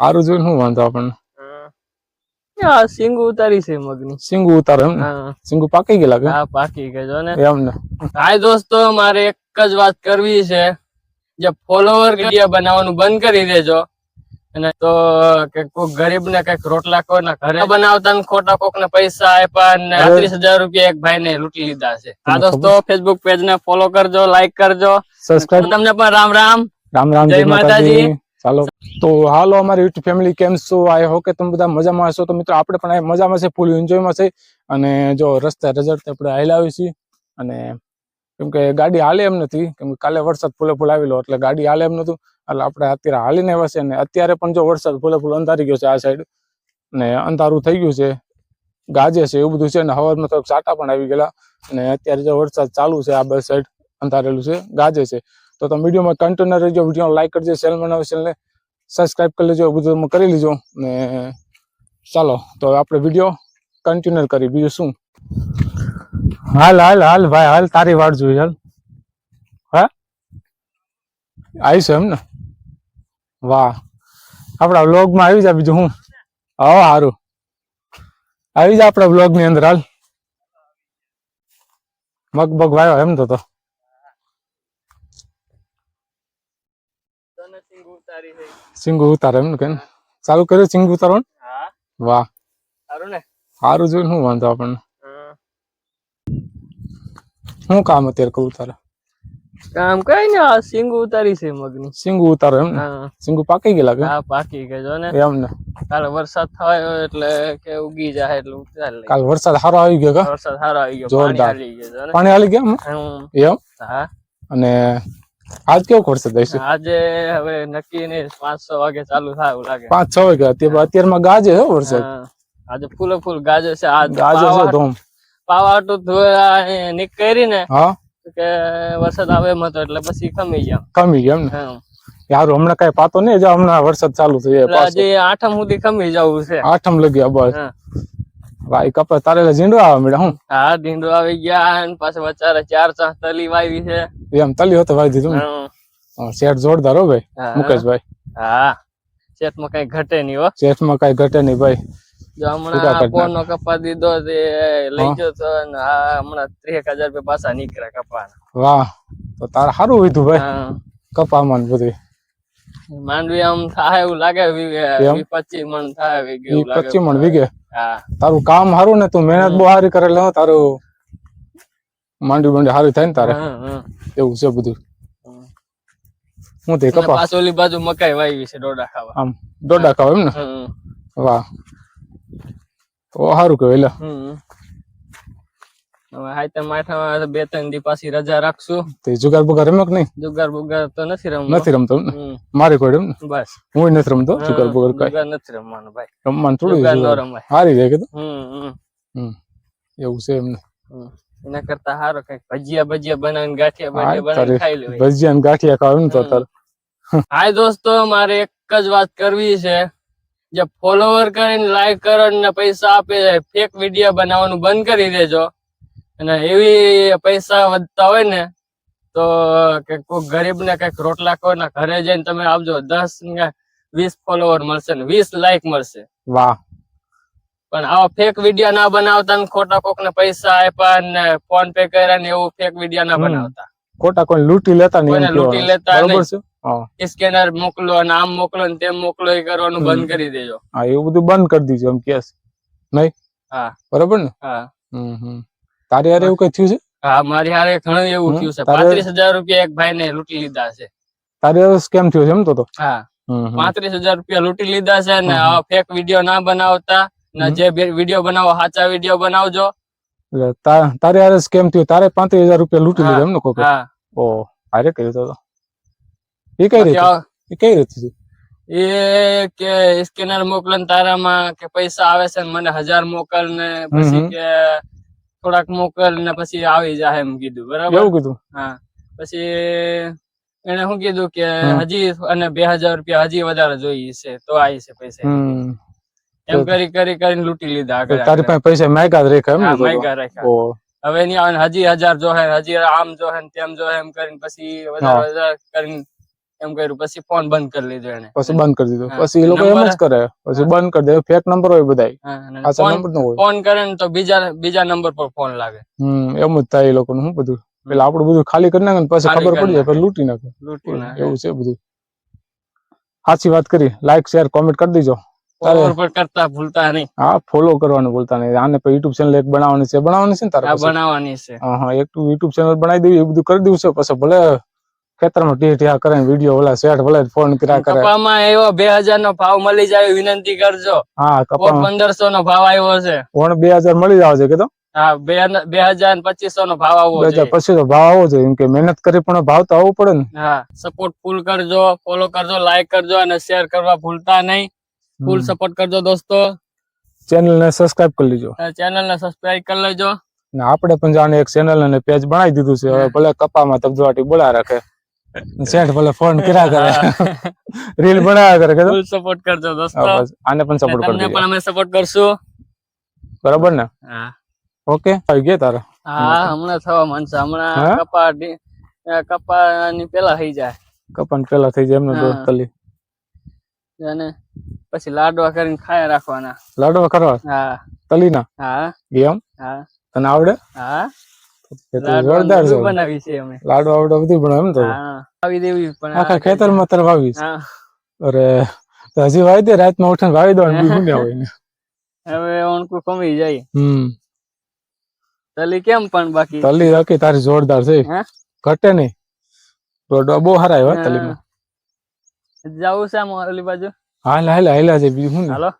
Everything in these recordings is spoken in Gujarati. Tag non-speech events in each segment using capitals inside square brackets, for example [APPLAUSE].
સારું જોઈને શું વાંધો આપણને? હા. સિંગ ઉતારી છે મગની. સિંગુ ઉતારો એમ સિંગુ પાકી ગયેલા કે? હા પાકી ગઈ જો ને એમ હાય દોસ્તો મારે એક જ વાત કરવી છે. જે ફોલોવર વીડિયો બનાવવાનું બંધ કરી દેજો. અને તો કે કોક ગરીબ ને કંઈક રોટલા કોઈના ઘરે બનાવતા ખોટા કોક ને પૈસા આપ્યા ને ત્રીસ હજાર રૂપિયા એક ભાઈ ને લૂંટી લીધા છે. હા દોસ્તો ફેસબુક પેજ ને ફોલો કરજો લાઈક કરજો. તમને પણ રામ રામ. રામ રામ જય માતાજી. ચાલો. તો હાલો અમારી યુટ્યુબ ફેમિલી કેમ છો? આઈ હો કે તમે બધા મજામાં હશો. તો મિત્રો, આપણે પણ મજામાં છે ફૂલ એન્જોયમાં છે. અને જો રસ્તે રજડતે આપણે હાલ્યા આવી છીએ. અને કેમ કે ગાડી હાલે એમ નથી. કેમ કે કાલે વરસાદ ફૂલે ફૂલ આવેલો, એટલે ગાડી હાલે એમ નતું એટલે આપણે અત્યારે હાલીને આવ્યા છે અને અત્યારે પણ જો વરસાદ ફૂલે ફૂલ અંધારી ગયો છે આ સાઈડ ને અંધારું થઈ ગયું છે. ગાજે છે, એવું બધું છે. અને હવામાં થોડાક સાટા પણ આવી ગયેલા. અને અત્યારે જો વરસાદ ચાલુ છે આ બે સાઈડ અંધારેલું છે, ગાજે છે. તો તમે વિડીયોમાં કન્ટિન્યુ રહેજો. વીડિયો લાઈક કરજો ચેનલ બનાવો ચેનલને સબસ્ક્રાઇબ કરી લેજો બધું તમે કરી લેજો. ને ચાલો, તો આપણે વીડિયો કન્ટિન્યુ કરી બીજું શું? હાલ હાલ હાલ ભાઈ, હાલ તારી વાટ જોઈ, હાલ. હા? આવીશું એમ ને? વાહ. આપણા વ્લોગમાં આવી જા બીજું હું. હા સારું આવી જા આપણા વ્લોગની અંદર, હાલ. મગબગ વાયો એમ તો તો તને સિંગ ઉતારી છે સિંગુ ઉતારે એમ કે ચાલુ કર્યું સિંગુ ઉતારવાનું? વાહ. સારું ને? સારું જોઈને શું વાંધો આપણને? હા. શું કામ અત્યારે કરું તારે? કામ કઈ ને આ સિંગુ ઉતારી છે મગની. સિંગુ ઉતારો એમ ને? સિંગુ પાકી ગયેલા કે? હા પાકી ગયો જો ને. એમ ને. કાલે વરસાદ થયો એટલે કે ઉગી જાય એટલે ઉતારી કાલ વરસાદ સારો આવી ગયો કા? વરસાદ સારો આવી ગયો જોરદાર. પાણી હાલી ગયો જો ને. પાણી હાલી ગયા એમ? એમ? હા. અને આજ કેવો ખોરશે દઈશું આજે હવે નક્કી ને પાંચ છ વાગે ચાલુ થાય એવું લાગે. પાંચ છ અત્યારે અત્યારમાં ગાજે હો વરસાદ? આજે ફૂલે ફૂલ ગાજે છે. આજ ગાજે છે ધોમ. પાવાટું નીકળી ને હા? કે વરસાદ આવે એમ હતો એટલે પછી ખમી ગયા. કમી ગયા એમ ને. યાર હમણાં કઈ પાતો નહીં જો હમણાં વરસાદ ચાલુ થઈ જાય એટલે આઠમ સુધી ખમી જવું છે. આઠમ લગ્યા બસ. ભાઈ કપડા તારે ઝીંડો આવે મેડમ હું? હા ઝીંડો આવી ગયા અને પાછા વચારે ચાર ચાર તલી વાવી છે. એમ તલી હતો ભાઈ દીધું શેઠ જોરદાર હો ભાઈ. મુકેશભાઈ. હા. શેઠમાં કઈ ઘટે નહીં હો. શેઠમાં કઈ ઘટે નહીં ભાઈ. જો હમણાં ફોન નો કપા દીધો તે લઈ ગયો તો ને આ હમણાં ત્રેક હજાર રૂપિયા પાછા નીકળ્યા કપા વાહ તો તારે સારું વીધું ભાઈ. હા. કપામાં બધું માંડવી આમ થાય એવું લાગે પચી મણ થાય પચી મણ વીગે? તારું કામ સારું ને તું મહેનત બહુ સારી કરેલ તારું માંડવી માંડવી સારી થાય ને તારે. એવું છે બધું. હું. તે કપા પાછોલી બાજુ મકાઈ વાવી છે ડોડા ખાવા. આમ દોડા ખાવા એમ ને? વાહ. તો સારું કહેવાય એટલે. હવે હાઈતે માથામાં બે ત્રણ દી પાછી રજા રાખશું. તે જુગાર બુગાર રમ્યો કે નહીં? જુગાર બુગાર તો નથી રમતો. નથી રમતો મારે કોઈ એમ ને? બસ. હું નથી રમતો જુગાર બુગાર કઈ? જુગાર નથી રમવાનું ભાઈ. રમવાનું થોડું જુગાર ન રમાય. હારી જાય કીધું હમ એવું છે એમને હમ. એના કરતા સારો કંઈક ભજીયા ભજીયા બનાવીને ગાંઠિયા ભજીયા બનાવીને ખાઈ લેવાય. ભજીયા ને ગાંઠિયા ખાવ તો. તાર. હાય દોસ્તો મારે એક જ વાત કરવી છે. જે ફોલોવર કરીને લાઈક કરો ને પૈસા આપે ફેક વીડિયો બનાવવાનું બંધ કરી દેજો. અને એવી પૈસા વધતા હોય ને તો કે કોઈ ગરીબ ને કંઈક રોટલા કોઈના ઘરે જઈને તમે આપજો દસ ને વીસ ફોલોવર મળશે ને વીસ લાઈક મળશે. વાહ. પણ આવા ફેક વીડિયો ના બનાવતા ને ખોટા કોક ને પૈસા આપ્યા ને ફોન પે કર્યા ને એવું ફેક વીડિયો ના બનાવતા. ખોટા કોઈ લૂંટી લેતા નહીં લૂંટી લેતા બરોબર છે? સ્કેનર મોકલો અને આમ મોકલો ને તેમ મોકલો એ કરવાનું બંધ કરી દેજો. હા એવું બધું બંધ કરી દીજો એમ કેસ નહીં? હા. બરોબર ને? હા. હમ હમ. તારે યાર એવું કઈ થયું છે? હા મારી હારે ઘણું એવું થયું છે. પાંત્રીસ હજાર રૂપિયા એક ભાઈ ને લૂંટી લીધા છે. તારે સ્કેમ થયું છે એમ તો હા. પાંત્રીસ હજાર રૂપિયા લૂંટી લીધા છે ને. આવા ફેક વીડિયો ના બનાવતા ને. જે વીડિયો બનાવો સાચા વીડિયો બનાવજો. એટલે તારે આરે સ્કેમ થયું. તારે પાંત્રીસ હજાર રૂપિયા લૂંટી. લીધા એમ ને કોઈ ઓ હારે કર્યું તો. એ કઈ રીતે? એ કઈ રીતે એ કે સ્કેનર મોકલે ને તારામાં કે પૈસા આવે છે ને મને હજાર મોકલ ને પછી કે થોડાક મોકલ ને પછી આવી જાય એમ કીધું. બરાબર? એવું કીધું? હા. પછી એને શું કીધું કે હજી અને બે હજાર રૂપિયા હજી વધારે જોઈએ છે. તો આવી છે પૈસા. એમ કરી કરી કરીને લૂંટી લીધા તો આગળ તારી પાસે પૈસા માગ્યા જ રેખા એમ ને હા તો તો? માગ્યા રાખ્યા ઓ. હવે ની હજી હજાર જોહે હજી આમ જોહે ને તેમ જોહે એમ કરીને પછી વધારે વધારે કરીને એમ કર્યું. પછી ફોન બંધ કરી લીધો એને પછી બંધ કરી દીધું. હા. પછી એ લોકો એમ જ નંબર- કરે. પછી બંધ કરી દે. ફેક નંબર હોય બધા હા, અને પાછા ફોન નંબર ન હોય. ફોન કરે ને તો બીજા બીજા નંબર પર ફોન લાગે. હમ એમ જ થાય એ લોકોનું શું બધું. પેલા આપણું બધું ખાલી કરી નાખે ને પછી ખાલી ખબર કરી પડી જાય પછી લૂંટી નાખે. લૂંટી નાખે. એવું છે બધું. સાચી વાત કરી. લાઈક શેર કોમેન્ટ કરી દેજો. પર કરતા ભૂલતા નહીં. હા ફોલો કરવાનું ભૂલતા નહીં. આને યુટ્યુબ ચેનલ એક બનાવવાની છે. બનાવવાની છે ને તારે બનાવવાની છે. હા હા એક યુટ્યુબ ચેનલ બનાવી દેવી એ બધું કરી દેવું છે. પછી ભલે ખેતરમાં ટી ટીયા કરે વીડિયો ઓલા શેઠ ભલે ફોન કર્યા કરે. કપામાં એવો બે હજાર નો ભાવ મળી જાય વિનંતી કરજો. હા કપા પંદરસો નો ભાવ આવ્યો છે પણ બે હજાર મળી જાવ છે કીધું હા બે બે હજાર પચીસો નો ભાવ આવવો જોઈએ. પછી તો ભાવ આવો જોઈએ. એમ કે મહેનત કરી પણ ભાવ તો આવવો પડે ને. હા સપોર્ટ ફૂલ કરજો ફોલો કરજો લાઈક કરજો અને શેર કરવા ભૂલતા નહીં. ફૂલ સપોર્ટ કરજો દોસ્તો. ચેનલ ને સબસ્ક્રાઇબ કરી લેજો. ચેનલ ને સબસ્ક્રાઇબ કરી લેજો. ને આપણે પણ જાણે એક ચેનલ અને પેજ બનાવી દીધું છે. હવે ભલે કપામાં તબજવાટી બોલા રાખે. શેઠ ભલે ફોન કર્યા કરે. રીલ બનાવ્યા કરે કીધું ફૂલ સપોર્ટ કરજો દોસ્તો. આને પણ સપોર્ટ કરજો પણ અમે સપોર્ટ કરશું. બરાબર ને? હા. ઓકે. આવી ગયા તારા? હા હમણાં થવા માંડશે. હમણાં કપા કપા ની પેલા થઈ જાય. કપાન પેલા થઈ જાય એમને દોસ્ત હા. તલી અને પછી લાડવા કરીને ખાયા રાખવાના. લાડવા કરવા? હા. તલીના? હા. એમ હા. તને આવડે? હા. એ તો લાડવા જોરદાર છે. બનાવી છે અમે. લાડવા આવડે બધું પણ એમ તો? હા. આવી દેવી પણ આખા ખેતરમાં તર વાવીશ હા. અરે તો હજી વાવી દે રાતમાં ઉઠીને વાવી દો હોય? ને હવે ઓણકું કમી જાય. હમ. તલી કેમ પણ બાકી? તલી રાખી તારી જોરદાર છે. ઘટે નહીં. રોડવા બહુ હારા આવ્યા તલીમાં. જવું છે આમ ઓલી બાજુ? હાલ હાલ હાલ્યા છે બીજું શું હાલો.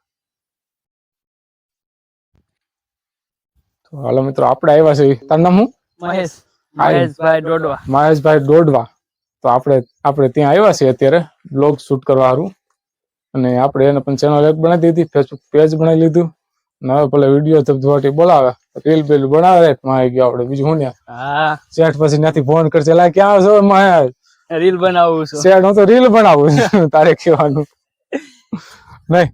તો હાલો મિત્રો આપણે આવ્યા છે તારું નામ શું? મહેશ. મહેશભાઈ ડોડવા. મહેશભાઈ ડોડવા. તો આપણે આપણે ત્યાં આવ્યા છીએ અત્યારે બ્લોગ શૂટ કરવા સારું અને આપણે એને પણ ચેનલ એક બનાવી દીધી ફેસબુક પેજ બનાવી લીધું. અને હવે પેલા વીડિયો ધબધબાટી બોલાવે. રીલ બીલ બનાવે માં આવી ગયો આપણે બીજું શું ને? હા. શેઠ પછી ત્યાંથી ફોન કરશે લા ક્યાં છો માં રીલ બનાવું છું. શેઠ હું તો રીલ બનાવું છું. [LAUGHS] તારે કહેવાનું. નહીં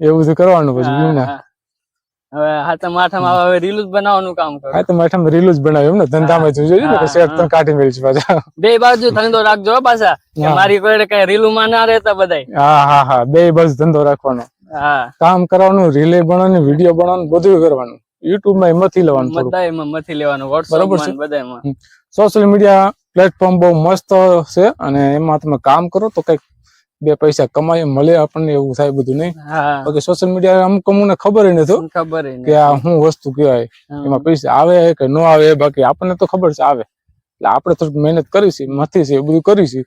એવું બધું કરવાનું પછી બીજું ના. હવે હાથમ આઠમ હવે રીલ જ બનાવવાનું કામ કરો. હા તો મેઠામ રીલ જ બનાવ્યું એમ ને? ધંધામાં તું જોયું ને કે તો. કાઢી મેળવીશ પાછા. બે બાજુ ધંધો રાખજો પાછા. મારી કોઈ કઈ રીલુમાં ના રહેતા બધાય. હા હા હા. બે બાજુ ધંધો રાખવાનો. હા. કામ કરવાનું રીલે બનાવવાનું વીડિયો બનાવવાનું બધું કરવાનું. યુટ્યુબમાં એમાંથી લેવાનું બધા એમાં મથી લેવાનું વોટ્સઅપ છે. માં બધામાં સોશિયલ મીડિયા પ્લેટફોર્મ બહુ મસ્ત છે અને એમાં તમે કામ કરો તો કંઈક બે પૈસા કમાય મળે આપણને એવું થાય બધું નહીં. બાકી સોશિયલ મીડિયા અમુક અમુકને ખબર નથી ખબર કે આ શું વસ્તુ કહેવાય. એમાં પૈસા આવે કે ન આવે બાકી આપણને તો ખબર છે આવે. એટલે આપણે થોડીક મહેનત કરીશી મથી છે એ બધું કરીશી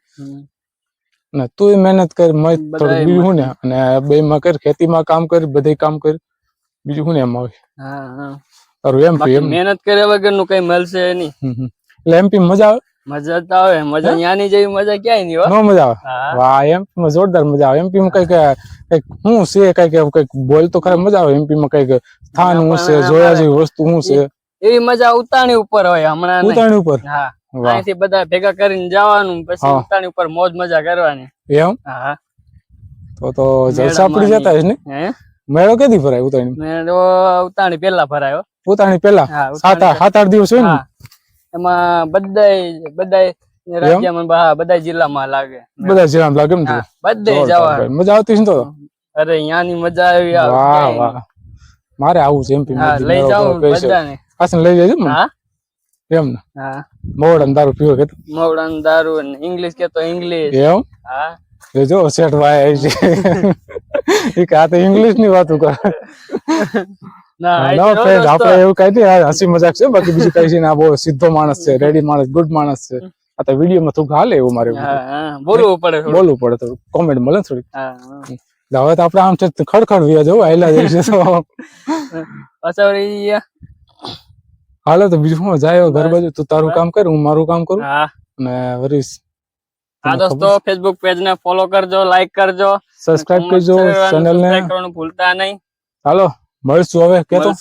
ને તું મહેનત કર થોડું બીજું શું ને અને બે માં કર ખેતીમાં કામ કર બધે કામ કર બીજું શું ને એમ આવે. તારું એમ મહેનત કર્યા વગરનું કઈ મળશે નહીં. એટલે એમપી મજા આવે. મજા તો આવે મજા ન્યાની જેવી મજા ક્યાંય નહીં હોય ન મજા આવે? વાહ એમપી માં જોરદાર મજા આવે. એમપી માં કંઈક કંઈક શું છે કંઈક કંઈક બોલ તો ખરે મજા આવે. એમપી માં કંઈક સ્થાન શું છે જોયા જેવી વસ્તુ શું છે. એવી મજા ઉતાણી ઉપર હોય હમણાં ઉતાણી ઉપર? હા. અહીંથી બધા ભેગા કરીને જવાનું પછી હા. ઉતાણી ઉપર મોજ મજા કરવાની. એમ? હા. તો તો જલસા પડી જતા હશે ને? મેળો કેદી ભરાય ઉતાણી મેળો ઉતાણી પેલા ભરાયો. ઉતાણી પેલા સાત આઠ સાત આઠ દિવસ હોય ને? હા. એમાં બધાય બધાય રાજ્યમાં બા- બધા જિલ્લામાં લાગે. બધા જિલ્લામાં લાગે ને બધે જવા. મજા આવતી છે તો? અરે અહીંયાની મજા આવી વાહ વાહ. મારે આવું છે એમપી હા લઈ જાઉં બધાને. પાછળ લઈ જાય ને? હા? એમ ને? હા. મોડ અને દારૂ પીવો કે મોડન દારૂ ને ઇંગ્લિશ કે તો ઇંગ્લિશ. એમ? હા. એ જો શેઠ ભાઈ આવી છે. [LAUGHS] એ કાતે તો ઇંગ્લિશની વાતો કરે. ના. આપણે એવું કઈ નહીં હસી મજાક છે બાકી બીજું કઈ છે ને બહુ સીધો માણસ છે રેડી માણસ ગુડ માણસ છે. આ તો વીડિયો માં થોડુંક હાલે એવું મારે બોલવું પડે બોલવું પડે તો કોમેન્ટ મળે હા. હવે તો આપણે આમ છે ખડખડ વ્યા જવું આયલા જઈ છે પાછા હાલો તો બીજું હું જાય ઘર બાજુ. તું તારું કામ કર હું મારું કામ કરું. અને વરીશ હા દોસ્તો ફેસબુક પેજ ને ફોલો કરજો લાઈક કરજો. સબસ્ક્રાઇબ કરજો ચેનલ ને. કરવાનું ભૂલતા નહીં. હાલો. મળશું હવે કે તો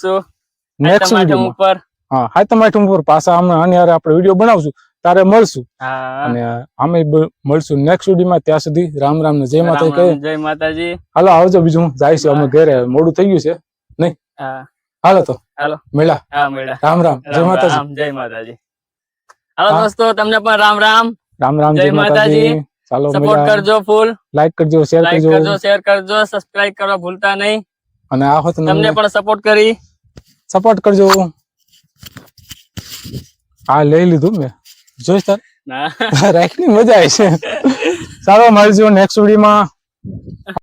નેક્સ્ટ વીડિયો ઉપર. હા હા તમારી ઉપર. પાછા અમે આની આપણે વીડિયો બનાવશું તારે મળશું. અને અમે મળશું નેક્સ્ટ વિડીયોમાં ત્યાં સુધી રામ રામ ને જય માતા કહે જય માતાજી. હાલો આવજો બીજું જાય છે અમે ઘરે. મોડું થઈ ગયું છે નહીં? હાલો તો. હાલો. મેળા હા મેળા રામ રામ. જય માતાજી. જય માતાજી. હાલો દોસ્તો તમને પણ રામ રામ. રામ રામ જય માતાજી. ચાલો સપોર્ટ કરજો ફૂલ લાઈક કરજો શેર લાઈક કરજો. કરજો શેર કરજો સબસ્ક્રાઇબ કરવા ભૂલતા નહીં. અને આ હોત તમને પણ સપોર્ટ કરી. સપોર્ટ કરજો. હા લઈ લીધું મેં. જોઈશ તાર ના. [LAUGHS] રાખની મજા આવી છે. [LAUGHS] સારો મળજો નેક્સ્ટ વિડીયોમાં